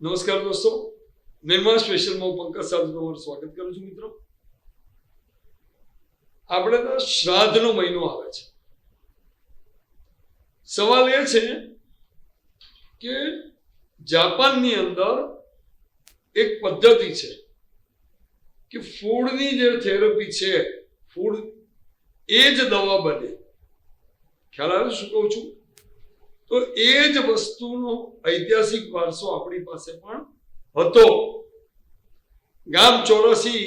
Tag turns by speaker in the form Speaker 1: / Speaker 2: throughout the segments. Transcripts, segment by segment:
Speaker 1: નમસ્કાર દોસ્તો નિર્મા સ્પેશિયલમાં હું પંકજ સાધુ તમારું સ્વાગત કરું છું મિત્રો. આપણે તો શ્રાદ્ધનો મહિનો આવે છે. સવાલ એ છે કે જાપાનની અંદર એક પદ્ધતિ છે કે ફૂડની જે થેરપી છે, ફૂડ એ જ દવા બને. ખ્યાલ આવે શું કહું છું? તો એ જ વસ્તુનો ઐતિહાસિક વારસો આપણી પાસે પણ હતો. ગામ ચોરસી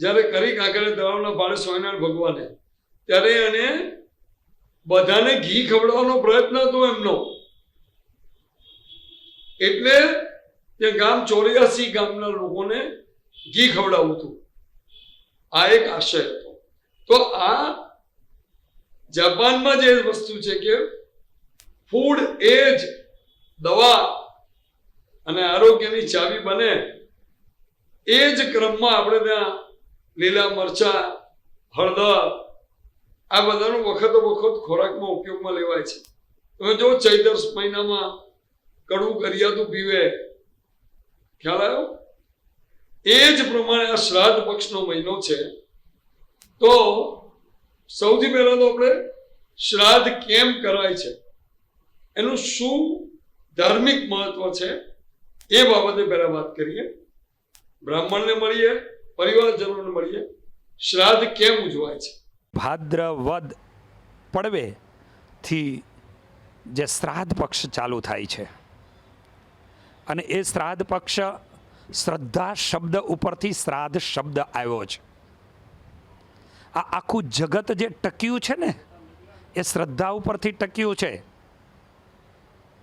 Speaker 1: જ્યારે કરી કાંકરે દવાના ભાડે સ્વામિનારાયણ ભગવાને, ત્યારે એને બધાને ઘી ખવડાવવાનો પ્રયત્ન હતો એમનો. એટલે તે ગામ ચોર્યાસી ગામના લોકોને ઘી ખવડાવવું હતું. આ એક આશય હતો. તો આ જાપાનમાં જે વસ્તુ છે કે ફૂડ એ જ દવા અને આરોગ્યની ચાવી બને એ જ ક્રમમાં આપણે ત્યાં લીલા મરચા, હળદર, આ બધાનો વખતો વખત ખોરાકમાં ઉપયોગમાં લેવાય છે. તમે જો ચૈતર મહિનામાં કડવું કરિયાતું પીવે, ખ્યાલ આવ્યો? એ જ પ્રમાણે આ શ્રાદ્ધ પક્ષનો મહિનો છે. તો સૌથી પહેલા તો આપણે શ્રાદ્ધ કેમ કરાય છે? એનું શું ધાર્મિક મહત્વ છે એ બાબતે પહેલા વાત કરીએ. બ્રાહ્મણને મળીએ, પરિવારજનોને મળીએ. શ્રાદ્ધ કેમ ઉજવાય છે?
Speaker 2: ભાદ્રવદ પડવેથી જે શ્રાદ્ધ પક્ષ ચાલુ થાય છે અને એ શ્રાદ્ધ પક્ષ શ્રદ્ધા શબ્દ ઉપરથી શ્રાદ્ધ શબ્દ આવ્યો છે. આ આખું જગત જે ટક્યું છે ને, એ શ્રદ્ધા ઉપરથી ટક્યું છે.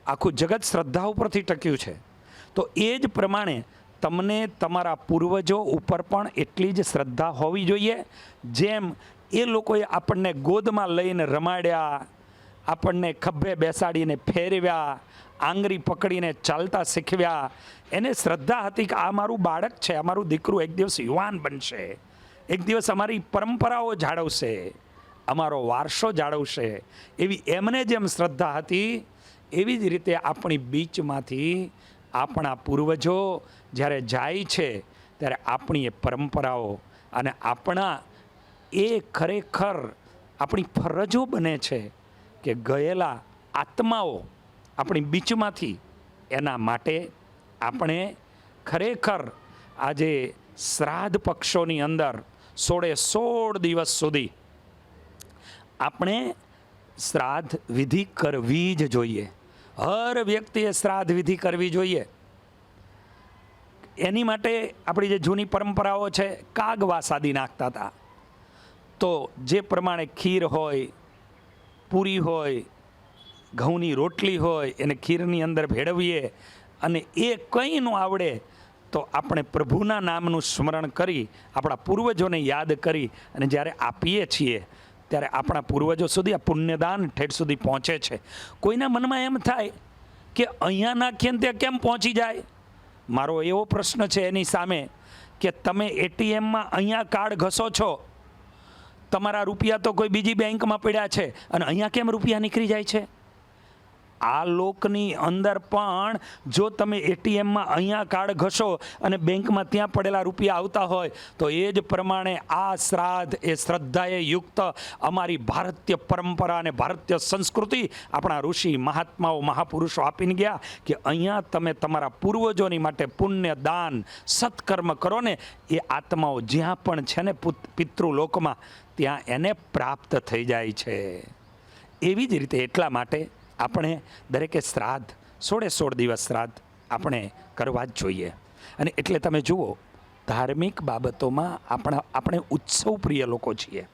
Speaker 2: આખું જગત શ્રદ્ધા ઉપરથી ટક્યું છે. તો એ જ પ્રમાણે તમને તમારા પૂર્વજો ઉપર પણ એટલી જ શ્રદ્ધા હોવી જોઈએ. જેમ એ લોકોએ આપણને ગોદમાં લઈને રમાડ્યા, આપણને ખભે બેસાડીને ફેરવ્યા, આંગળી પકડીને ચાલતા શીખવ્યા. એને શ્રદ્ધા હતી કે આ મારું બાળક છે અમારું દીકરું એક દિવસ યુવાન બનશે. એક દિવસ અમારી પરંપરાઓ જાળવશે. અમારો વારસો જાળવશે. એવી એમને જેમ શ્રદ્ધા હતી એવી જ રીતે આપણી બીચમાંથી આપણા પૂર્વજો જ્યારે જાય છે, ત્યારે આપણી એ પરંપરાઓ અને આપણા એ ખરેખર આપણી ફરજો બને છે કે ગયેલા આત્માઓ આપણી બીચમાંથી એના માટે આપણે ખરેખર આજે શ્રાદ્ધ પક્ષોની અંદર સોળે સોળ દિવસ સુધી આપણે શ્રાદ્ધ વિધિ કરવી જ જોઈએ. હર વ્યક્તિએ શ્રાદ્ધ વિધિ કરવી જોઈએ. એની માટે આપણી જે જૂની પરંપરાઓ છે કાગવા સાદી નાખતા હતા. તો જે પ્રમાણે ખીર હોય, પૂરી હોય, ઘઉંની રોટલી હોય, એને ખીરની અંદર ભેળવીએ અને એ કંઈ ન આવડે, તો આપણે પ્રભુના નામનું સ્મરણ કરી, આપણા પૂર્વજોને યાદ કરી અને જ્યારે આપીએ છીએ ત્યારે આપણા પૂર્વજો સુધી આ પુણ્યદાન ઠેઠ સુધી પહોંચે છે. કોઈના મનમાં એમ થાય કે અહીંયા નાખીએ ને ત્યાં કેમ પહોંચી જાય? મારો એવો પ્રશ્ન છે એની સામે કે તમે એટીએમમાં અહીંયા કાર્ડ ઘસો છો. તમારા રૂપિયા તો કોઈ બીજી બેંકમાં પડ્યા છે અને અહીંયા કેમ રૂપિયા નીકળી જાય છે? આ લોકની અંદર પણ જો તમે એટીએમમાં અહીંયા કાર્ડ ઘસો અને બેંકમાં ત્યાં પડેલા રૂપિયા આવતા હોય, તો એ જ પ્રમાણે આ શ્રાદ્ધ એ શ્રદ્ધાએ યુક્ત અમારી ભારતીય પરંપરા અને ભારતીય સંસ્કૃતિ આપણા ઋષિ મહાત્માઓ મહાપુરુષો આપીને ગયા કે અહીંયા તમે તમારા પૂર્વજોની માટે પુણ્ય દાન સત્કર્મ કરો ને એ આત્માઓ જ્યાં પણ છે ને પુત- પિતૃલોકમાં, ત્યાં એને પ્રાપ્ત થઈ જાય છે. એવી જ રીતે એટલા માટે આપણે દરેકે શ્રાદ્ધ, સોળે સોળ દિવસ શ્રાદ્ધ આપણે કરવા જ જોઈએ. અને એટલે તમે જુઓ, ધાર્મિક બાબતોમાં આપણા, આપણે ઉત્સવ પ્રિય લોકો છીએ.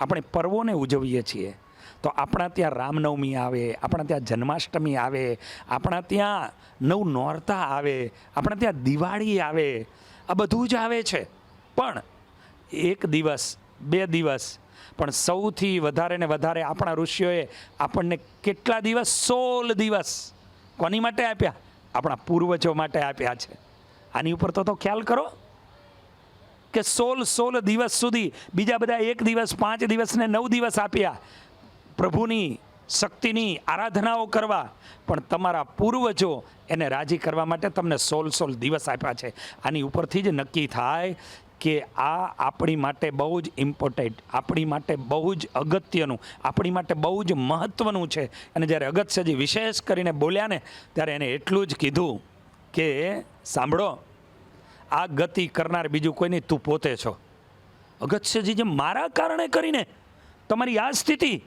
Speaker 2: આપણે પર્વોને ઉજવીએ છીએ. તો આપણા ત્યાં રામનવમી આવે, આપણા ત્યાં જન્માષ્ટમી આવે, આપણા ત્યાં નવ નોરતા આવે, આપણા ત્યાં દિવાળી આવે, આ બધું જ આવે છે. પણ એક દિવસ, બે દિવસ પણ સૌથી વધારે ને વધારે આપણા ઋષિઓએ આપણને કેટલા દિવસ? સોળ દિવસ. કોની માટે આપ્યા? આપણા પૂર્વજો માટે આપ્યા છે. આની ઉપર તો તો ખ્યાલ કરો કે સોળ સોળ દિવસ સુધી બીજા બધા એક દિવસ, પાંચ દિવસ ને નવ દિવસ આપ્યા. પ્રભુની શક્તિની આરાધનાઓ કરવા. પણ તમારા પૂર્વજો એને રાજી કરવા માટે તમને સોળ સોળ દિવસ આપ્યા છે. આની ઉપરથી જ નક્કી થાય કે આ આપણી માટે બહુ જ ઇમ્પોર્ટન્ટ આપણી માટે બહુ જ અગત્યનું, આપણી માટે બહુ જ મહત્ત્વનું છે. અને જ્યારે અગત્યજી વિશેષ કરીને બોલ્યા ને, ત્યારે એને એટલું જ કીધું કે, સાંભળો, આ ગતિ કરનાર બીજું કોઈ નહીં, તું પોતે છો. અગત્યજી જે મારા કારણે કરીને તમારી આ સ્થિતિ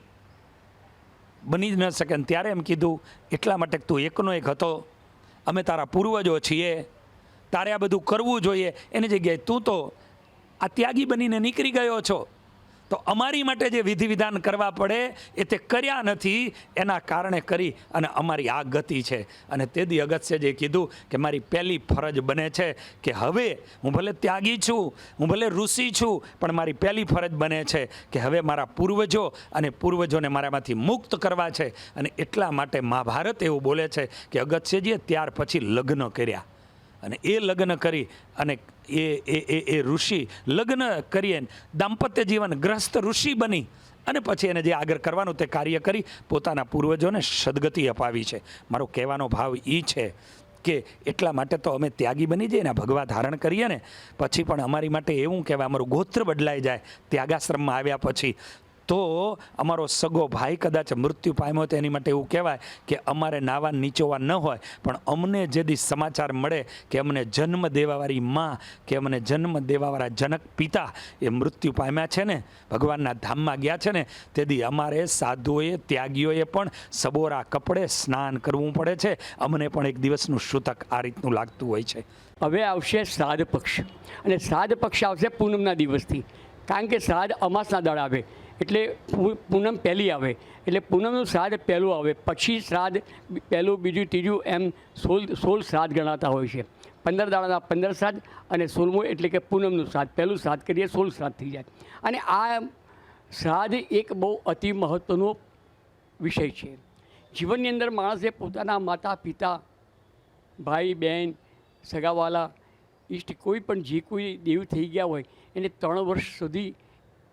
Speaker 2: બની જ ન શકે. ને ત્યારે એમ કીધું, એટલા માટે તું એકનો એક હતો. અમે તારા પૂર્વજો છીએ. તારે આ બધું કરવું જોઈએ. એની જગ્યાએ તું તો આ ત્યાગી બનીને નીકળી ગયો છો. તો અમારી માટે જે વિધિ વિધાન કરવા પડે, એ તે કર્યા નથી, એના કારણે કરી અને અમારી આ ગતિ છે. અને તે દી જે કીધું કે મારી પહેલી ફરજ બને છે કે હવે હું ભલે ત્યાગી છું, હું ભલે ઋષિ છું, પણ મારી પહેલી ફરજ બને છે કે હવે મારા પૂર્વજો અને પૂર્વજોને મારામાંથી મુક્ત કરવા છે. અને એટલા માટે મહાભારત એવું બોલે છે કે અગત્યજીએ ત્યાર પછી લગ્ન કર્યા. અને એ લગ્ન કરી અને એ એ એ એ ઋષિ લગ્ન કરીએ. દાંપત્ય જીવન ગ્રસ્ત ઋષિ બની અને પછી એને જે આગળ કરવાનું તે કાર્ય કરી પોતાના પૂર્વજોને સદગતિ અપાવી છે. મારો કહેવાનો ભાવ એ છે કે એટલા માટે તો અમે ત્યાગી બની જઈએ ને ભગવા ધારણ કરીએ ને, પછી પણ અમારી માટે એવું કહેવાય, અમારું ગોત્ર બદલાઈ જાય. ત્યાગાશ્રમમાં આવ્યા પછી તો અમારો સગો ભાઈ કદાચ મૃત્યુ પામ્યો તો એની માટે એવું કહેવાય કે અમારે નાવા નીચોવા ન હોય, પણ અમને જે દી સમાચાર મળે કે અમને જન્મ દેવાવાળી માં કે અમને જન્મ દેવાવાળા જનક પિતા એ મૃત્યુ પામ્યા છે ને, ભગવાનના ધામમાં ગયા છે ને તે દી અમારે સાધુઓએ, ત્યાગીઓએ પણ સબોરા કપડે સ્નાન કરવું પડે છે. અમને પણ એક દિવસનું સૂતક આ રીતનું લાગતું હોય છે.
Speaker 3: હવે આવશે શ્રાદ્ધ પક્ષ. અને શ્રાદ્ધ પક્ષ આવશે પૂનમના દિવસથી. કારણ કે શ્રાદ્ધ અમાસના દળ આવે. એટલે પૂનમ પહેલી આવે. એટલે પૂનમનું શ્રાદ્ધ પહેલું આવે. પછી શ્રાદ્ધ પહેલું, બીજું, ત્રીજું એમ સોળ સોળ શ્રાદ્ધ ગણાતા હોય છે. પંદર દાડાના પંદર શ્રાદ્ધ અને સોળમું એટલે કે પૂનમનું શ્રાદ્ધ. પહેલું શ્રાદ્ધ કરીએ, સોળ શ્રાદ્ધ થઈ જાય. અને આ શ્રાદ્ધ એક બહુ અતિ મહત્ત્વનો વિષય છે. જીવનની અંદર માણસે પોતાના માતા, પિતા, ભાઈ, બહેન, સગાવાલા, ઈષ્ટ કોઈ પણ જે કોઈ દેવ થઈ ગયા હોય, એને ત્રણ વર્ષ સુધી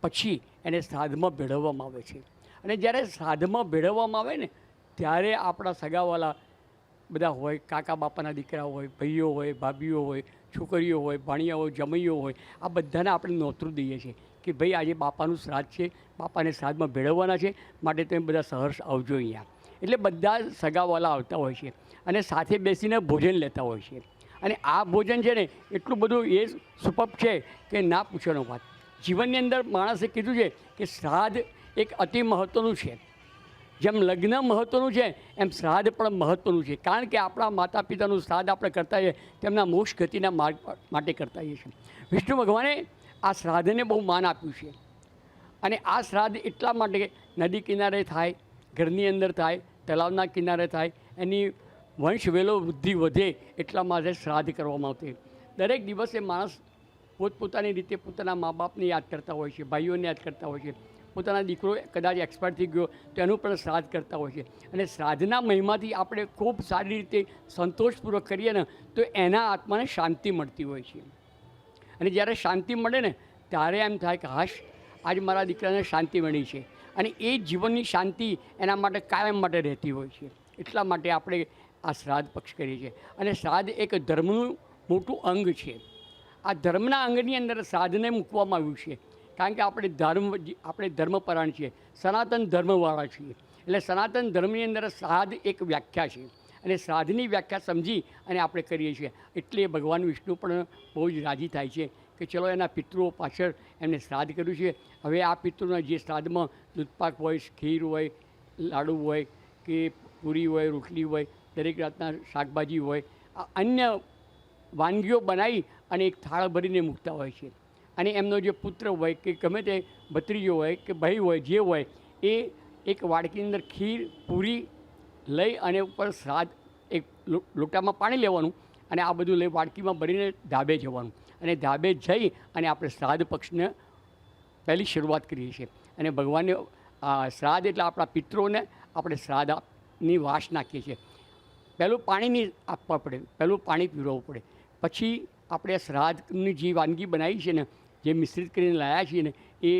Speaker 3: પછી એને શ્રાદ્ધમાં ભેળવવામાં આવે છે. અને જ્યારે શ્રાદ્ધમાં ભેળવવામાં આવે ને, ત્યારે આપણા સગાવાલા બધા હોય, કાકા બાપાના દીકરા હોય, ભાઈઓ હોય, ભાભીઓ હોય, છોકરીઓ હોય ભાણિયા હોય જમૈયો હોય, આ બધાને આપણે નોતરું દઈએ છીએ કે ભાઈ, આજે બાપાનું શ્રાદ્ધ છે, બાપાને શ્રાદ્ધમાં ભેળવવાના છે, માટે તમે બધા સહર્ષ આવજો અહીંયા. એટલે બધા સગાવાલા આવતા હોય છે અને સાથે બેસીને ભોજન લેતા હોય છે. અને આ ભોજન છે ને, એટલું બધું એ સુપપ છે કે ના પૂછવાનો વાત. જીવનની અંદર માણસે કીધું છે કે શ્રાદ્ધ એક અતિ મહત્ત્વનું છે. જેમ લગ્ન મહત્ત્વનું છે, એમ શ્રાદ્ધ પણ મહત્ત્વનું છે. કારણ કે આપણા માતા પિતાનું શ્રાદ્ધ આપણે કરતા હોઈએ, તેમના મોક્ષ ગતિના માર્ગ માટે કરતા હોઈએ છીએ. વિષ્ણુ ભગવાને આ શ્રાદ્ધને બહુ માન આપ્યું છે. અને આ શ્રાદ્ધ એટલા માટે નદી કિનારે થાય, ઘરની અંદર થાય, તળાવના કિનારે થાય, એની વંશ વેલો વૃદ્ધિ વધે એટલા માટે શ્રાદ્ધ કરવામાં આવતી દરેક દિવસે માણસ પોતપોતાની રીતે પોતાના મા બાપને યાદ કરતા હોય છે, ભાઈઓને યાદ કરતા હોય છે. પોતાના દીકરો કદાચ એક્સપાયર થઈ ગયો તો એનું પણ શ્રાદ્ધ કરતા હોય છે. અને શ્રાદ્ધના મહિમાથી આપણે ખૂબ સારી રીતે સંતોષપૂર્વક કરીએ ને, તો એના આત્માને શાંતિ મળતી હોય છે. અને જ્યારે શાંતિ મળે ને, ત્યારે એમ થાય કે હાશ, આજ મારા દીકરાને શાંતિ મળી છે. અને એ જીવનની શાંતિ એના માટે કાયમ માટે રહેતી હોય છે. એટલા માટે આપણે આ શ્રાદ્ધ પક્ષ કરીએ છીએ. અને શ્રાદ્ધ એક ધર્મનું મોટું અંગ છે. આ ધર્મના અંગની અંદર સાધને મૂકવામાં આવ્યું છે. કારણ કે આપણે ધર્મ આપણે ધર્મપરાયણ છીએ, સનાતન ધર્મવાળા છીએ. એટલે સનાતન ધર્મની અંદર સાધ એક વ્યાખ્યા છે. અને સાધની વ્યાખ્યા સમજી અને આપણે કરીએ છીએ. એટલે ભગવાન વિષ્ણુ પણ બહુ જ રાજી થાય છે કે ચલો એના પિતૃઓ પાછળ એમને શ્રાદ્ધ કર્યું છે. હવે આ પિતૃના જે શ્રાદ્ધમાં દૂધપાક હોય, ખીર હોય, લાડુ હોય કે પૂરી હોય, રોટલી હોય, દરેક જાતના શાકભાજી હોય, આ અન્ય વાનગીઓ બનાવી અને એક થાળ ભરીને મૂકતા હોય છે. અને એમનો જે પુત્ર હોય કે ગમે તે ભત્રીજો હોય કે ભાઈ હોય, જે હોય, એ એક વાડકીની અંદર ખીર, પૂરી લઈ અને ઉપર શ્રાદ્ધ એક લોટામાં પાણી લેવાનું અને આ બધું લઈ વાડકીમાં ભરીને ધાબે જવાનું. અને ધાબે જઈ અને આપણે શ્રાદ્ધ પક્ષને પહેલી શરૂઆત કરીએ છીએ. અને ભગવાનને શ્રાદ્ધ એટલે આપણા પિત્રોને આપણે શ્રાદ્ધની વાસ નાખીએ છીએ. પહેલું પાણી નહીં આપવા પડે, પહેલું પાણી પીવડાવવું પડે. પછી આપણે શ્રાદ્ધની જે વાનગી બનાવી છે ને, જે મિશ્રિત કરીને લાવ્યા છીએ ને, એ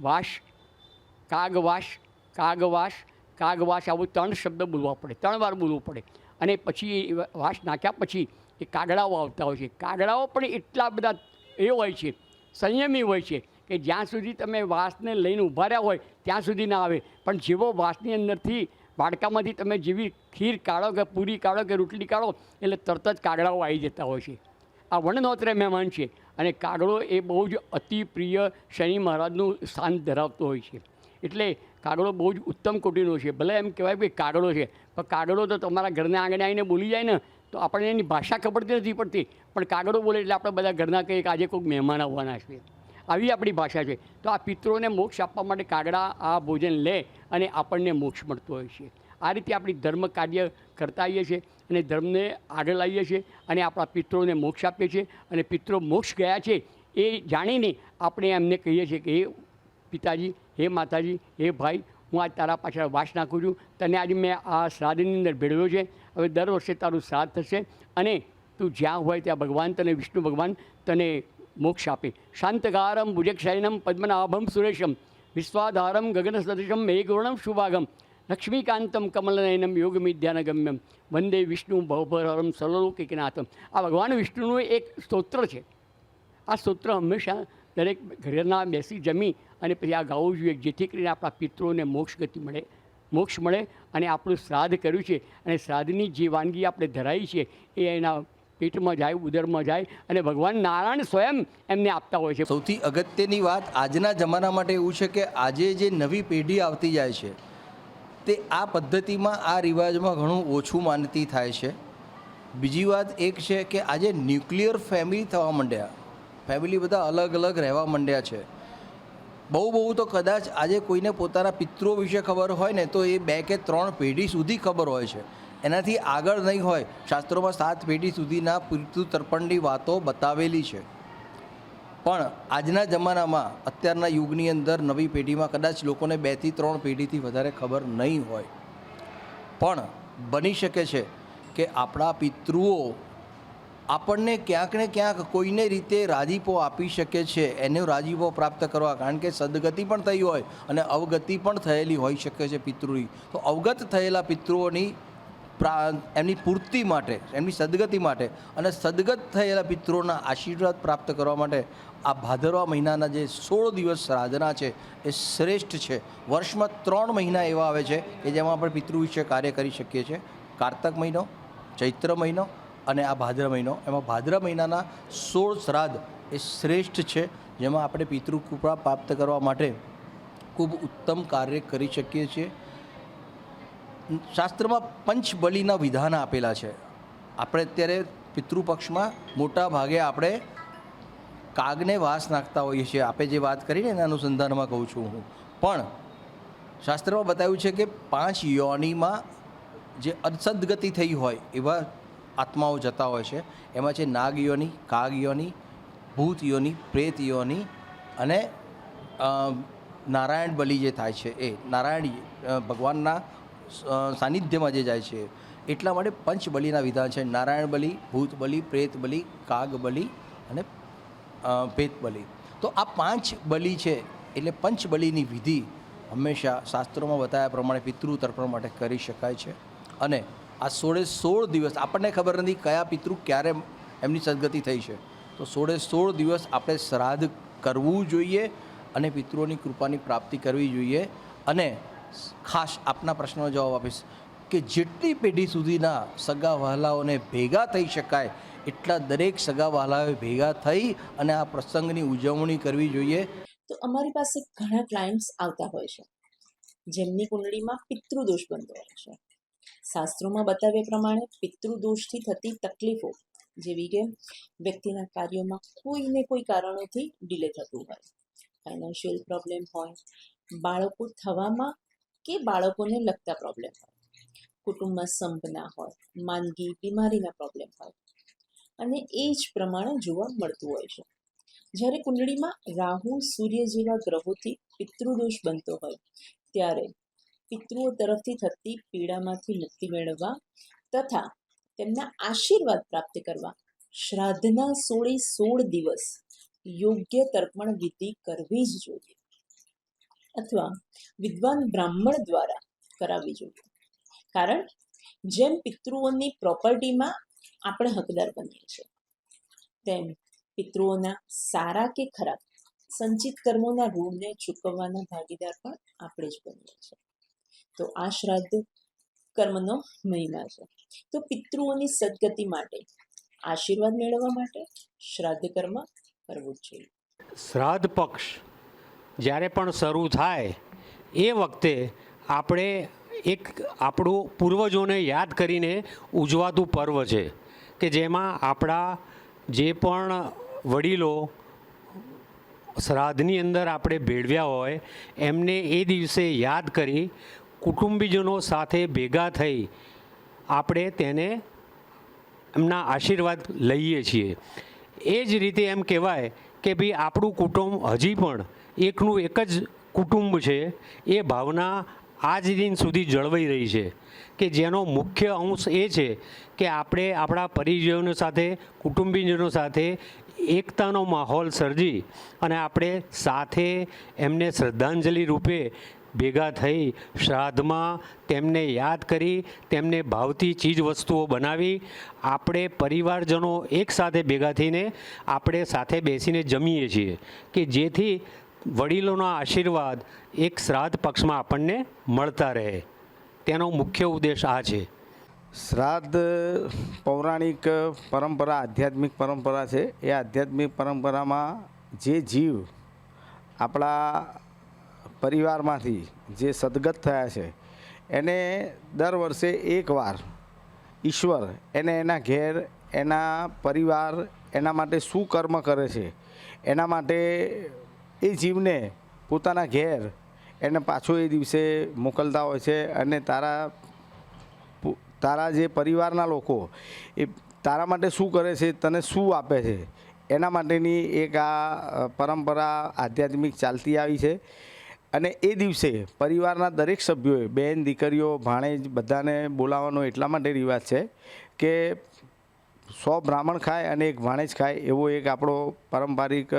Speaker 3: વાસ કાગવાસ કાગવાસ કાગવાસ આવું ત્રણ શબ્દ બોલવા પડે, ત્રણ વાર બોલવું પડે. અને પછી એ વાસ નાખ્યા પછી એ કાગડાઓ આવતા હોય છે. કાગડાઓ પણ એટલા બધા એ હોય છે, સંયમી હોય છે કે જ્યાં સુધી તમે વાસને લઈને ઊભા રહ્યા હોય, ત્યાં સુધી ના આવે. પણ જેવો વાસની અંદરથી વાડકામાંથી તમે જેવી ખીર કાઢો કે પૂરી કાઢો કે રોટલી કાઢો, એટલે તરત જ કાગડાઓ આવી જતા હોય છે. આ વનનોતરે મહેમાન છે. અને કાગડો એ બહુ જ અતિ પ્રિય શનિ મહારાજનું સ્થાન ધરાવતો હોય છે. એટલે કાગડો બહુ જ ઉત્તમ કોટીનો છે. ભલે એમ કહેવાય કે કાગડો છે, પણ કાગડો તો તમારા ઘરના આંગણે આવીને બોલી જાય ને, તો આપણને એની ભાષા ખબર નથી પડતી. પણ કાગડો બોલે એટલે આપણે બધા ઘરના કહીએ કે આજે કોઈક મહેમાન આવવાના છે. આવી આપણી ભાષા છે. તો આ પિત્રોને મોક્ષ આપવા માટે કાગડા, આ ભોજન લે અને આપણને મોક્ષ મળતો હોય છે. આ રીતે આપણી ધર્મ કાર્ય કરતા આવીએ છીએ અને ધર્મને આગળ લાવીએ છીએ અને આપણા પિત્રોને મોક્ષ આપીએ છીએ અને પિત્રો મોક્ષ ગયા છે એ જાણીને આપણે એમને કહીએ છીએ કે, હે પિતાજી, હે માતાજી, હે ભાઈ, હું આજ તારા પાછળ વાસ નાખું છું. તને આજે મેં આ શ્રાદ્ધની અંદર ભેળવ્યો છે. હવે દર વર્ષે તારું શ્રાદ્ધ થશે અને તું જ્યાં હોય ત્યાં ભગવાન તને વિષ્ણુ ભગવાન તને મોક્ષ આપે. શાંતગારમ ભુજક્ષયનમ પદ્મનાભમ સુરેશમ. વિશ્વાધારમ ગગન સદૃશમ મેઘવર્ણમ શુભાગમ. લક્ષ્મીકાંતમ કમલનયનમ યોગમિધ્યાનગમ્યમ વંદે વિષ્ણુ ભવભરહરમ સર્વલોકિકનાથમ આ ભગવાન વિષ્ણુનું એક સ્તોત્ર છે. આ સ્તોત્ર હંમેશા દરેક ઘરના બેસી જમી અને પછી આ ગાવું જોઈએ, જેથી કરીને આપણા પિતૃઓને મોક્ષ ગતિ મળે, મોક્ષ મળે અને આપણું શ્રાદ્ધ કર્યું છે અને શ્રાદ્ધની જે વાનગી આપણે ધરાવી છે એ એના પેટમાં જાય, ઉદરમાં જાય અને ભગવાન નારાયણ સ્વયં એમને આપતા હોય છે.
Speaker 4: સૌથી અગત્યની વાત આજના જમાના માટે એવું છે કે આજે જે નવી પેઢી આવતી જાય છે તે આ પદ્ધતિમાં, આ રિવાજમાં ઘણું ઓછું માનતી થાય છે. બીજી વાત એક છે કે આજે ન્યુક્લિયર ફેમિલી થવા માંડ્યા. ફેમિલી બધા અલગ અલગ રહેવા માંડ્યા છે. બહુ બહુ તો કદાચ આજે કોઈને પોતાના પિત્રો વિશે ખબર હોય ને તો એ બે કે ત્રણ પેઢી સુધી ખબર હોય છે. એનાથી આગળ નહીં હોય. શાસ્ત્રોમાં સાત પેઢી સુધીના પિતૃ તર્પણની વાતો બતાવેલી છે. પણ આજના જમાનામાં અત્યારના યુગની અંદર નવી પેઢીમાં કદાચ લોકોને બેથી ત્રણ પેઢીથી વધારે ખબર નહીં હોય. પણ બની શકે છે કે આપણા પિતૃઓ આપણને ક્યાંક ને ક્યાંક કોઈને રીતે રાજીપો આપી શકે છે, એનો રાજીપો પ્રાપ્ત કરવા. કારણ કે સદગતિ પણ થઈ હોય અને અવગતિ પણ થયેલી હોઈ શકે છે પિતૃની. તો અવગત થયેલા પિતૃઓની એમની પૂર્તિ માટે, એમની સદગતિ માટે અને સદગત થયેલા પિતૃઓના આશીર્વાદ પ્રાપ્ત કરવા માટે આ ભાદરવા મહિનાના જે સોળ દિવસ સાધના છે, એ શ્રેષ્ઠ છે. વર્ષમાં ત્રણ મહિના એવા આવે છે કે જેમાં આપણે પિતૃ વિશે કાર્ય કરી શકીએ છીએ. કારતક મહિનો, ચૈત્ર મહિનો અને આ ભાદ્ર મહિનો. એમાં ભાદ્ર મહિનાના સોળ શ્રાદ્ધ એ શ્રેષ્ઠ છે, જેમાં આપણે પિતૃ કૃપા પ્રાપ્ત કરવા માટે ખૂબ ઉત્તમ કાર્ય કરી શકીએ છીએ. શાસ્ત્રમાં પંચબલિના વિધાન આપેલા છે. આપણે અત્યારે પિતૃપક્ષમાં મોટા ભાગે આપણે કાગને વાસ નાખતા હોઈએ છીએ. આપે જે વાત કરીને એના અનુસંધાનમાં કહું છું હું. પણ શાસ્ત્રમાં બતાવ્યું છે કે પાંચ યોનીમાં જે અસદગતિ થઈ હોય એવા આત્માઓ જતા હોય છે. એમાં છે નાગ યોની, કાગ યોની, ભૂત યોની, પ્રેત યોની અને નારાયણ બલિ જે થાય છે એ. નારાયણ ભગવાનના સાનિધ્યમાં જે જાય છે, એટલા માટે પંચબલિના વિધાન છે. નારાયણ બલિ, ભૂત બલિ, પ્રેત બલિ, કાગ બલિ અને ભેત બલિ. તો આ પાંચ બલિ છે, એટલે પંચબલિની વિધિ હંમેશા શાસ્ત્રોમાં બતાવ્યા પ્રમાણે પિતૃ તર્પણ માટે કરી શકાય છે. અને આ સોળે સોળ દિવસ, આપણને ખબર નથી કયા પિતૃ ક્યારે એમની સદગતિ થઈ છે. તો સોળે સોળ દિવસ આપણે શ્રાદ્ધ કરવું જોઈએ અને પિતૃઓની કૃપાની પ્રાપ્તિ કરવી જોઈએ. અને ખાસ આપના પ્રશ્નનો જવાબ આપીશ કે જેટલી પેઢી સુધીના સગા વહાલાઓને ભેગા થઈ શકાય, એટલા દરેક સગા વહાલાઓએ ભેગા થઈ અને આ પ્રસંગની ઉજવણી કરવી જોઈએ.
Speaker 5: તો અમારી પાસે ઘણા ક્લાયન્ટ્સ આવતા હોય છે, જેમની કુંડળીમાં પિતૃદોષ બનતો હોય છે. શાસ્ત્રોમાં બતાવ્યા પ્રમાણે પિતૃદોષથી થતી તકલીફો જેવી કે વ્યક્તિના કાર્યોમાં કોઈને કોઈ કારણોથી ડિલે થતું હોય ફાઇનાન્શિયલ પ્રોબ્લેમ હોય, બાળકો થવામાં કે બાળકોને લગતા પ્રોબ્લેમ હોય. કુટુંબમાં સંપ ના હોય, માંદગી, બીમારીના પ્રોબ્લેમ હોય. અને એ જ પ્રમાણે જોવા મળતું હોય છે. જ્યારે કુંડળીમાં રાહુ, સૂર્ય જેવા ગ્રહોથી પિતૃદોષ બનતો હોય, ત્યારે પિતૃઓ તરફથી થતી પીડામાંથી મુક્તિ મેળવવા તથા તેમના આશીર્વાદ પ્રાપ્ત કરવા શ્રાદ્ધના સોળે સોળ દિવસ યોગ્ય તર્પણ વિધિ કરવી જ જોઈએ. અથવા વિદ્વાન બ્રાહ્મણ દ્વારા કરાવવી જોઈએ. કારણ જેમ પિતૃઓની પ્રોપર્ટીમાં આપણે હકદાર બનીએ છીએ, તેમ પિતૃઓના સારા કે ખરાબ સંચિત કર્મોના ઋણને ચૂકવવાના ભાગીદાર પણ આપણે જ બનીએ છીએ. તો આ શ્રાદ્ધ કર્મનો મહિમા છે. તો પિતૃઓની સદગતિ માટે, આશીર્વાદ મેળવવા માટે શ્રાદ્ધ કર્મ કરવું જોઈએ.
Speaker 6: શ્રાદ્ધ પક્ષ જ્યારે પણ શરૂ થાય, એ વખતે આપણે એક આપણું પૂર્વજોને યાદ કરીને ઉજવાતું પર્વ છે કે જેમાં આપણા જે પણ વડીલો શ્રાદ્ધની અંદર આપણે ભેળવ્યા હોય, એમને એ દિવસે યાદ કરી કુટુંબીજનો સાથે ભેગા થઈ આપણે તેને એમના આશીર્વાદ લઈએ છીએ. એ જ રીતે એમ કહેવાય કે ભાઈ આપણું કુટુંબ હજી પણ એકનું એક જ કુટુંબ છે, એ ભાવના આજ દિન સુધી જળવાઈ રહી છે. કે જેનો મુખ્ય અંશ એ છે કે આપણે આપણા પરિજનો સાથે, કુટુંબીજનો સાથે એકતાનો માહોલ સર્જી અને આપણે સાથે એમને શ્રદ્ધાંજલિ રૂપે ભેગા થઈ શ્રાદ્ધમાં તેમને યાદ કરી, તેમને ભાવતી ચીજ વસ્તુઓ બનાવી, આપણે પરિવારજનો એકસાથે ભેગા થઈને આપણે સાથે બેસીને જમીએ છીએ. કે જેથી વડીલોના આશીર્વાદ એક શ્રાદ્ધ પક્ષમાં આપણને મળતા રહે. તેનો મુખ્ય ઉદ્દેશ આ છે.
Speaker 7: શ્રાદ્ધ પૌરાણિક પરંપરા, આધ્યાત્મિક પરંપરા છે. એ આધ્યાત્મિક પરંપરામાં જે જીવ આપણા પરિવારમાંથી જે સદગત થયા છે, એને દર વર્ષે એકવાર ઈશ્વર એને એના ઘેર, એના પરિવાર, એના માટે શું કર્મ કરે છે. એના માટે એ જીવને પોતાના ઘેર એને પાછો એ દિવસે મોકલતા હોય છે અને તારા તારા જે પરિવારના લોકો, એ તારા માટે શું કરે છે, તને શું આપે છે, એના માટેની એક આ પરંપરા આધ્યાત્મિક ચાલતી આવી છે. અને એ દિવસે પરિવારના દરેક સભ્યોએ, બેન, દીકરીઓ, ભાણેજ બધાને બોલાવવાનો એટલા માટે રિવાજ છે કે સો બ્રાહ્મણ ખાય અને એક ભાણેજ ખાય એવો એક આપણો પારંપરિક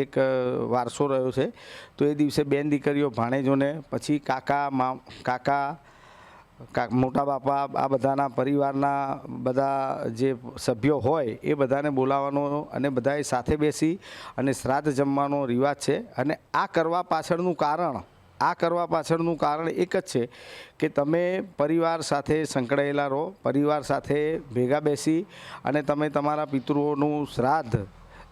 Speaker 7: એક વારસો રહ્યો છે. તો એ દિવસે બેન દીકરીઓ ભાણેજોને પછી કાકા, મા, કાકા મોટા બાપા, આ બધાના પરિવારના બધા જે સભ્યો હોય એ બધાને બોલાવવાનો અને બધાએ સાથે બેસી અને શ્રાદ્ધ જમવાનો રિવાજ છે. અને આ કરવા પાછળનું કારણ આ કરવા પાછળનું કારણ એક જ છે કે તમે પરિવાર સાથે સંકળાયેલા રહો, પરિવાર સાથે ભેગા બેસી અને તમે તમારા પિતૃઓનું શ્રાદ્ધ,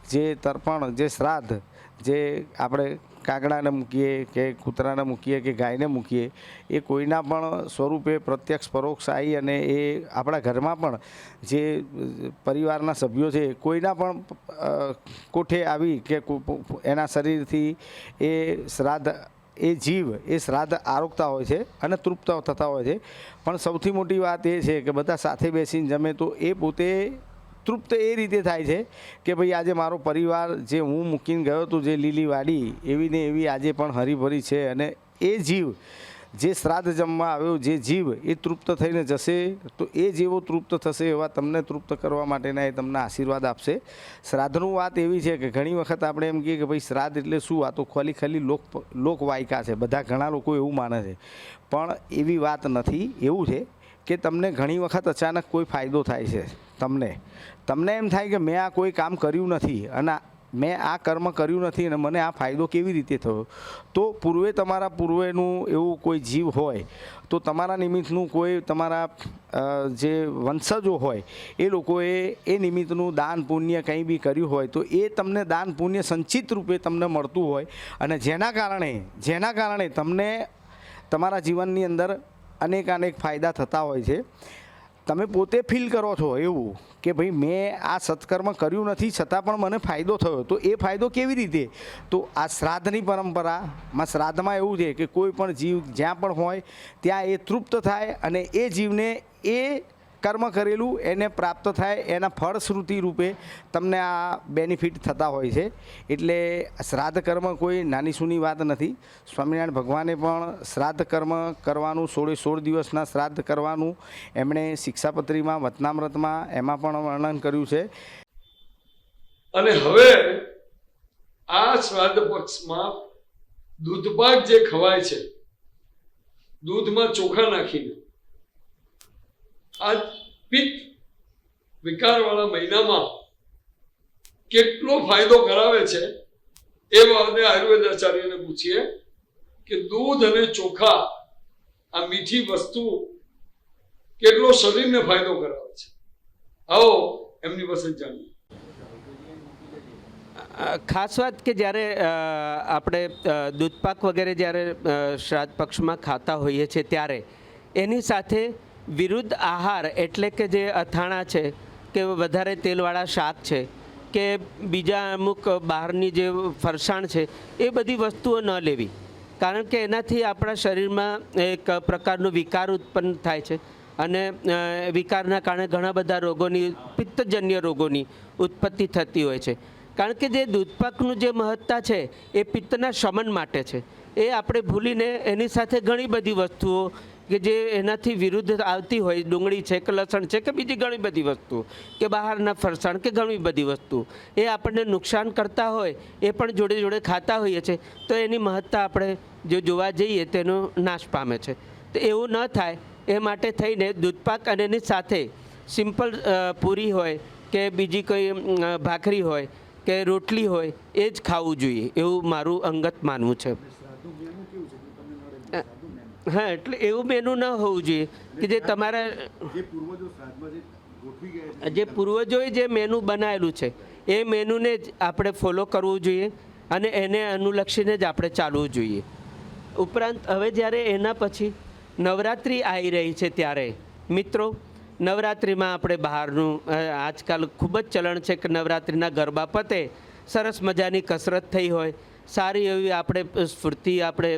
Speaker 7: જે તર્પણ, જે શ્રાદ્ધ, જે આપણે કાગડાને મૂકીએ કે કૂતરાને મૂકીએ કે ગાયને મૂકીએ, એ કોઈના પણ સ્વરૂપે પ્રત્યક્ષ પરોક્ષ આવી અને એ આપણા ઘરમાં પણ જે પરિવારના સભ્યો છે, કોઈના પણ કોઠે આવી કે એના શરીરથી એ શ્રાદ્ધ એ જીવ એ શ્રાદ્ધ આરોગતા હોય છે અને તૃપ્ત થતા હોય છે. પણ સૌથી મોટી વાત એ છે કે બધા સાથે બેસીને જમે તો એ પોતે તૃપ્ત એ રીતે થાય છે કે ભાઈ આજે મારો પરિવાર જે હું મૂકીને ગયો હતો જે લીલી વાડી એવી ને એવી આજે પણ હરીભરી છે અને એ જીવ જે શ્રાદ્ધ જમવા આવ્યો, જે જીવ એ તૃપ્ત થઈને જશે, તો એ જેવો તૃપ્ત થશે એવા તમને તૃપ્ત કરવા માટેના એ તમને આશીર્વાદ આપશે. શ્રાદ્ધનું વાત એવી છે કે ઘણી વખત આપણે એમ કહીએ કે ભાઈ શ્રાદ્ધ એટલે શું? આ તો ખાલી ખાલી લોક લોકવાયકા છે. બધા ઘણા લોકો એવું માને છે. પણ એવી વાત નથી. એવું છે કે તમને ઘણી વખત અચાનક કોઈ ફાયદો થાય છે તમને. તમને એમ થાય કે મેં આ કોઈ કામ કર્યું નથી અને મેં આ કર્મ કર્યું નથી અને મને આ ફાયદો કેવી રીતે થયો? તો પૂર્વે તમારા પૂર્વેનું એવું કોઈ જીવ હોય, તો તમારા નિમિત્તનું કોઈ તમારા જે વંશજો હોય, એ લોકોએ એ નિમિત્તનું દાન પુણ્ય કંઈ બી કર્યું હોય, તો એ તમને દાન પુણ્ય સંચિત રૂપે તમને મળતું હોય અને જેના કારણે જેના કારણે તમને તમારા જીવનની અંદર અનેક અનેક ફાયદા થતા હોય છે. તમે પોતે ફીલ કરો છો એવું કે ભાઈ મેં આ સત્કર્મ કર્યું નથી, છતાં પણ મને ફાયદો થયો. તો એ ફાયદો કેવી રીતે? તો આ શ્રાદ્ધની પરંપરામાં શ્રાદ્ધમાં એવું છે કે કોઈ પણ જીવ જ્યાં પણ હોય, ત્યાં એ તૃપ્ત થાય અને એ જીવને એ કર્મ કરેલું, એને પ્રાપ્ત થાય, એના ફળશ્રુતિ રૂપે તમને આ બેનિફિટ થતા હોય છે. એટલે શ્રાદ્ધ કર્મ કોઈ નાની સૂની વાત નથી. સ્વામિનારાયણ ભગવાને પણ શ્રાદ્ધ કર્મ કરવાનું, સોળે સોળ દિવસના શ્રાદ્ધ કરવાનું, એમણે શિક્ષાપત્રીમાં, વતનામૃતમાં, એમાં પણ વર્ણન કર્યું છે.
Speaker 1: અને હવે આ શ્રાદ્ધ પક્ષમાં દૂધપાક જે ખવાય છે, દૂધમાં ચોખા નાખીને આ પિત્ત વિકારવાળા મહિનામાં કેટલો ફાયદો કરાવે છે એ બાબતે આયુર્વેદ આચાર્યને પૂછીએ કે દૂધ અને ચોખા આ મીઠી વસ્તુ કેટલો શરીરને ફાયદો કરાવે છે. આવો એમની પાસે જાણીએ.
Speaker 8: ખાસ વાત કે જ્યારે આપણે દૂધપાક વગેરે જ્યારે શ્રાદ્ધ પક્ષમાં ખાતા હોઈએ છીએ ત્યારે એની સાથે વિરુદ્ધ આહાર એટલે કે જે અથાણા છે, કે વધારે તેલવાળા શાક છે, કે બીજા અમુક બહારની જે ફરસાણ છે, એ બધી વસ્તુઓ ન લેવી. કારણ કે એનાથી આપણા શરીરમાં એક પ્રકારનો વિકાર ઉત્પન્ન થાય છે અને વિકારના કારણે ઘણા બધા રોગોની, પિત્તજન્ય રોગોની ઉત્પત્તિ થતી હોય છે. કારણ કે જે દૂધપાકનું જે મહત્તા છે, એ પિત્તના શમન માટે છે. એ આપણે ભૂલીને એની સાથે ઘણી બધી વસ્તુઓ કે જે એનાથી વિરુદ્ધ આવતી હોય, ડુંગળી છે કે લસણ છે કે બીજી ઘણી બધી વસ્તુ, કે બહારના ફરસાણ કે ઘણી બધી વસ્તુ, એ આપણને નુકસાન કરતા હોય, એ પણ જોડે જોડે ખાતા હોઈએ છીએ તો એની મહત્તા આપણે જો જોવા જઈએ તેનો નાશ પામે છે. તો એવું ન થાય, એ માટે થઈને દૂધપાક અને એની સાથે સિમ્પલ પૂરી હોય કે બીજી કોઈ ભાખરી હોય કે રોટલી હોય, એ જ ખાવું જોઈએ, એવું મારું અંગત માનવું છે. હા એટલે એવું મેનુ ન હોવું જોઈએ કે જે તમારા જે પૂર્વજોએ જે મેનુ બનાવેલું છે એ મેનુને જ આપણે ફોલો કરવું જોઈએ અને એને અનુલક્ષીને જ આપણે ચાલવું જોઈએ. ઉપરાંત હવે જ્યારે એના પછી નવરાત્રિ આવી રહી છે ત્યારે મિત્રો નવરાત્રિમાં આપણે બહારનું આજકાલ ખૂબ જ ચલણ છે કે નવરાત્રિના ગરબા પતે સરસ મજાની કસરત થઈ હોય સારી એવી આપણે સ્ફૂર્તિ આપણે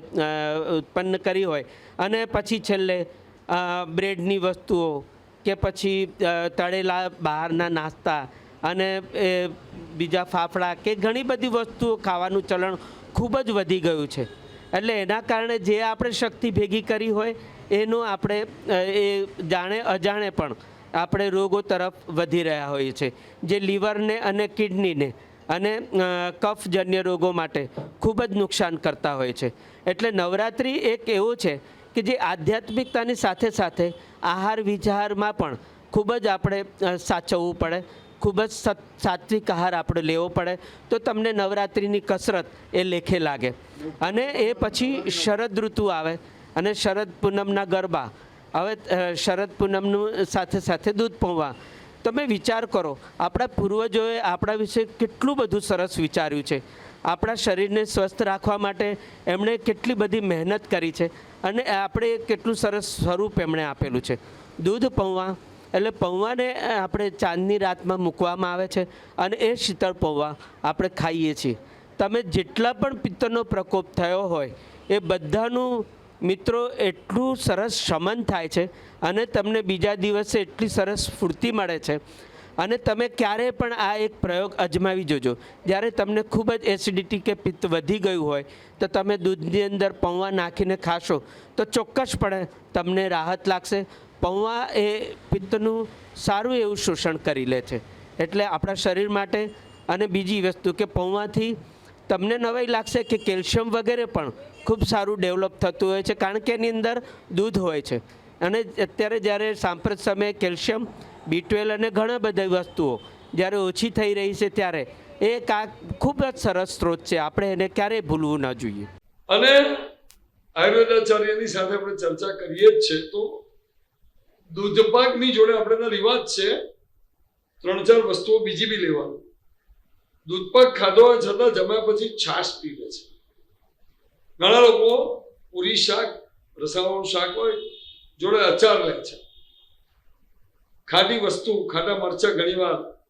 Speaker 8: ઉત્પન્ન કરી હોય. અને પછી છેલ્લે બ્રેડની વસ્તુઓ કે પછી તળેલા બહારના નાસ્તા અને, એ, બીજા ફાફડા કે ઘણી બધી વસ્તુઓ ખાવાનું ચલણ ખૂબ જ વધી ગયું છે. એટલે એના કારણે જે આપણે શક્તિ ભેગી કરી હોય, એનું આપણે એ જાણે અજાણે પણ આપણે રોગો તરફ વધી રહ્યા હોઈએ છીએ. જે લીવરને અને કિડનીને અને કફજન્ય રોગો માટે ખૂબ જ નુકસાન કરતા હોય છે. એટલે નવરાત્રિ એક એવું છે કે જે આધ્યાત્મિકતાની સાથે સાથે આહાર વિચારમાં પણ ખૂબ જ આપણે સાચવવું પડે. ખૂબ જ સત, સાત્વિક આહાર આપણે લેવો પડે. તો તમને નવરાત્રિની કસરત એ લેખે લાગે. અને એ પછી શરદ ઋતુ આવે અને શરદ પૂનમના ગરબા. હવે શરદ પૂનમનું સાથે સાથે દૂધ પૌવા. તમે વિચાર કરો, આપણા પૂર્વજોએ આપણા વિશે કેટલું બધું સરસ વિચાર્યું છે. આપણા શરીરને સ્વસ્થ રાખવા માટે એમણે કેટલી બધી મહેનત કરી છે અને આપણે કેટલું સરસ સ્વરૂપ એમણે આપેલું છે. દૂધ પૌવા, એટલે પૌવાને આપણે ચાંદની રાતમાં મૂકવામાં આવે છે અને એ શીતળ પૌવા આપણે ખાઈએ છીએ. તમે જેટલા પણ પિત્તનો પ્રકોપ થયો હોય, એ બધાનું મિત્રો એટલું સરસ શમન થાય છે અને તમને બીજા દિવસે એટલી સરસ સ્ફૂર્તિ મળે છે. અને તમે ક્યારેય પણ આ એક પ્રયોગ અજમાવી જોજો. જ્યારે તમને ખૂબ જ એસિડિટી કે પિત્ત વધી ગયું હોય, તો તમે દૂધની અંદર પૌવા નાખીને ખાશો, તો ચોક્કસપણે તમને રાહત લાગશે. પૌવા એ પિત્તનું સારું એવું શોષણ કરી લે છે. એટલે આપણા શરીર માટે અને બીજી વસ્તુ કે પૌવાથી તમને નવાઈ લાગશે કે કેલ્શિયમ વગેરે પણ ખૂબ સારું ડેવલપ થતું હોય છે, કારણ કે એની અંદર દૂધ હોય છે. અને અત્યારે જ્યારે સાંપ્રત સમયે કેલ્શિયમ બી ટ્વેલ્વ અને ઘણા બધા વસ્તુઓ જ્યારે ઓછી થઈ રહી છે ત્યારે એ કા ખૂબ જ સરસ સ્ત્રોત છે. આપણે એને ક્યારેય ભૂલવું ન જોઈએ.
Speaker 1: અને આયુર્વેદાચાર્યની સાથે આપણે ચર્ચા કરીએ જ છે. તો દૂધપાકની જોડે આપણે રિવાજ છે, ત્રણ ચાર વસ્તુઓ બીજી બી લેવાની. દૂધપાક ખાધો હોય છતાં જમ્યા પછી છાશ પીવે છે. ઘણા લોકો પૂરી શાક, રસાવાળું શાક હોય જોડે અચાર લે છે. ખાટી વસ્તુ, ખાટા મરચાં ઘણીવાર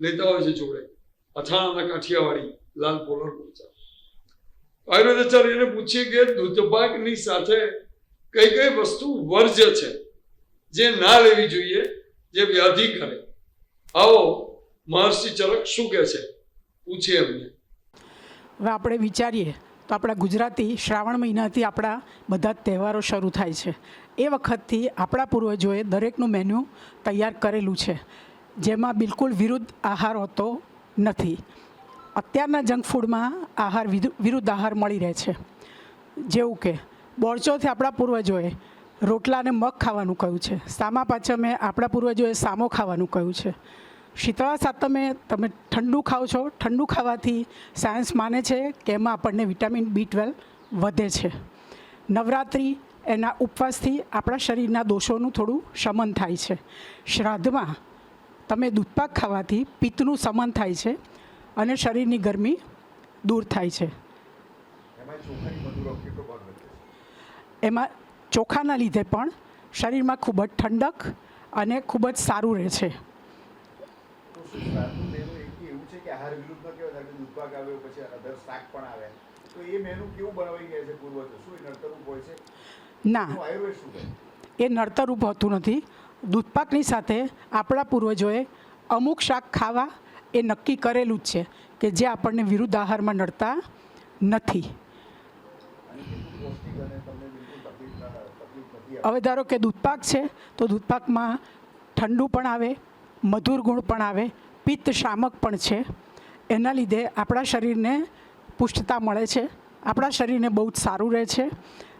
Speaker 1: લેતા હોય છે જોડે. અથાણાના કાઠિયાવાડી, લાલ પોલર મરચા. આયુર્વેદાચાર્યને પૂછીએ કે દૂધપાકની સાથે કઈ કઈ વસ્તુ વર્જ્ય છે? જે ના લેવી જોઈએ, જે વ્યાધિ કરે. આવો મહર્ષિ ચરક શું કહે છે? પૂછીએ એમને.
Speaker 9: હવે આપણે વિચારીએ તો આપણા ગુજરાતી શ્રાવણ મહિનાથી આપણા બધા તહેવારો શરૂ થાય છે. એ વખતથી આપણા પૂર્વજોએ દરેકનું મેન્યુ તૈયાર કરેલું છે. જેમાં બિલકુલ વિરુદ્ધ આહાર હોતો નથી. અત્યારના જંક ફૂડમાં આહાર વિરુ- વિરુદ્ધ આહાર મળી રહે છે. જેવું કે, બોરચોથી આપણા પૂર્વજોએ રોટલા અને મગ ખાવાનું કહ્યું છે. સામા પાચમે આપણા પૂર્વજોએ સામો ખાવાનું કહ્યું છે. શીતળા સાતમે તમે ઠંડુ ખાઓ છો. ઠંડુ ખાવાથી સાયન્સ માને છે કે એમાં આપણને વિટામિન બી ટ્વેલ્વ વધે છે. નવરાત્રિ એના ઉપવાસથી આપણા શરીરના દોષોનું થોડું શમન થાય છે. શ્રાદ્ધમાં તમે દૂધપાક ખાવાથી પિત્તનું શમન થાય છે અને શરીરની ગરમી દૂર થાય છે? એમાં ચોખાના લીધે પણ શરીરમાં ખૂબ જ ઠંડક અને ખૂબ જ સારું રહે છે.
Speaker 10: એવું છે કે આહાર વિરુદ્ધમાં કેવા થાય કે દૂધપાક આવ્યો પછી અધર શાક પણ આવે. તો એ મેનુ કેવું બનાવી ગયા છે પૂર્વજો? શું એ નડતરરૂપ હોય છે?
Speaker 9: ના.
Speaker 10: આયુર્વેદ શું
Speaker 9: એ નડતરૂપ હોતું નથી. દૂધપાકની સાથે આપણા પૂર્વજોએ અમુક શાક ખાવા એ નક્કી કરેલું જ છે કે જે આપણને વિરુદ્ધ આહારમાં નડતા નથી. હવે ધારો કે દૂધપાક છે તો દૂધપાકમાં ઠંડુ પણ આવે મધુર ગુણ પણ આવે, પિત્ત શામક પણ છે. એના લીધે આપણા શરીરને પુષ્ટતા મળે છે. આપણા શરીરને બહુ જ સારું રહે છે.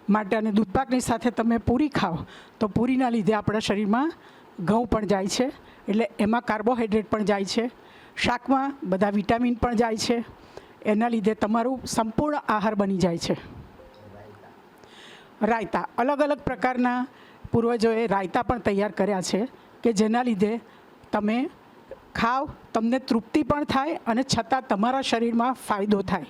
Speaker 9: માટે અને દૂધપાકની સાથે તમે પૂરી ખાઓ, તો પૂરીના લીધે આપણા શરીરમાં ઘઉં પણ જાય છે. એટલે એમાં કાર્બોહાઈડ્રેટ પણ જાય છે. શાકમાં બધા વિટામિન પણ જાય છે. એના લીધે તમારું સંપૂર્ણ આહાર બની જાય છે. રાયતા. અલગ અલગ પ્રકારના પૂર્વજોએ રાયતા પણ તૈયાર કર્યા છે, કે જેના લીધે તમે ખાવ તમને તૃપ્તિ પણ થાય અને છતાં તમારા શરીરમાં ફાયદો થાય.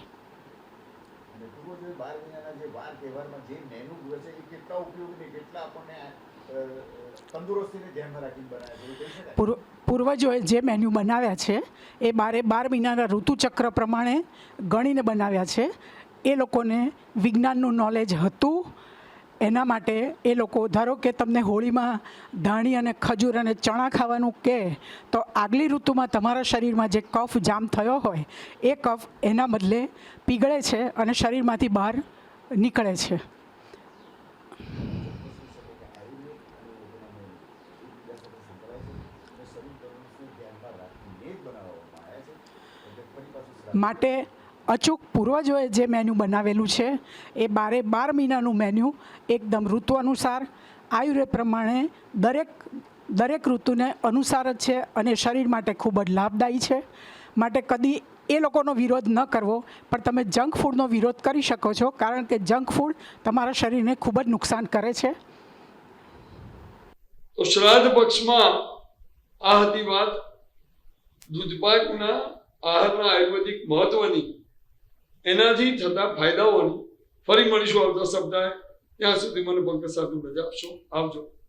Speaker 9: પૂર્વજોએ જે મેન્યુ બનાવ્યા છે એ બારે બાર મહિનાના ઋતુચક્ર પ્રમાણે ગણીને બનાવ્યા છે. એ લોકોને વિજ્ઞાનનું નોલેજ હતું એના માટે એ લોકો, ધારો કે તમને હોળીમાં ધાણી અને ખજૂર અને ચણા ખાવાનું કહે તો આગલી ઋતુમાં તમારા શરીરમાં જે કફ જામ થયો હોય, એ કફ એના બદલે પીગળે છે અને શરીરમાંથી બહાર નીકળે છે. માટે અચૂક પૂર્વજોએ જે મેન્યુ બનાવેલું છે, એ બારે બાર મહિનાનું મેન્યુ એકદમ ઋતુ અનુસાર. આયુર્વેદ પ્રમાણે દરેક દરેક ઋતુને અનુસાર જ છે અને શરીર માટે ખૂબ જ લાભદાયી છે. માટે કદી એ લોકોનો વિરોધ ન કરવો, પણ તમે જંક ફૂડનો વિરોધ કરી શકો છો, કારણ કે જંક ફૂડ તમારા શરીરને ખૂબ જ નુકસાન કરે છે.
Speaker 1: તો શ્રાદ્ધ પક્ષમાં આ હતી વાત દૂધપાકના આહારના આયુર્વેદિક મહત્વની. એનાથી થતા ફાયદાઓની ફરી મળીશું આવતા સપ્તાહે. ત્યાં સુધી મને પંકજ સાધુ રજા આપશો. આવજો.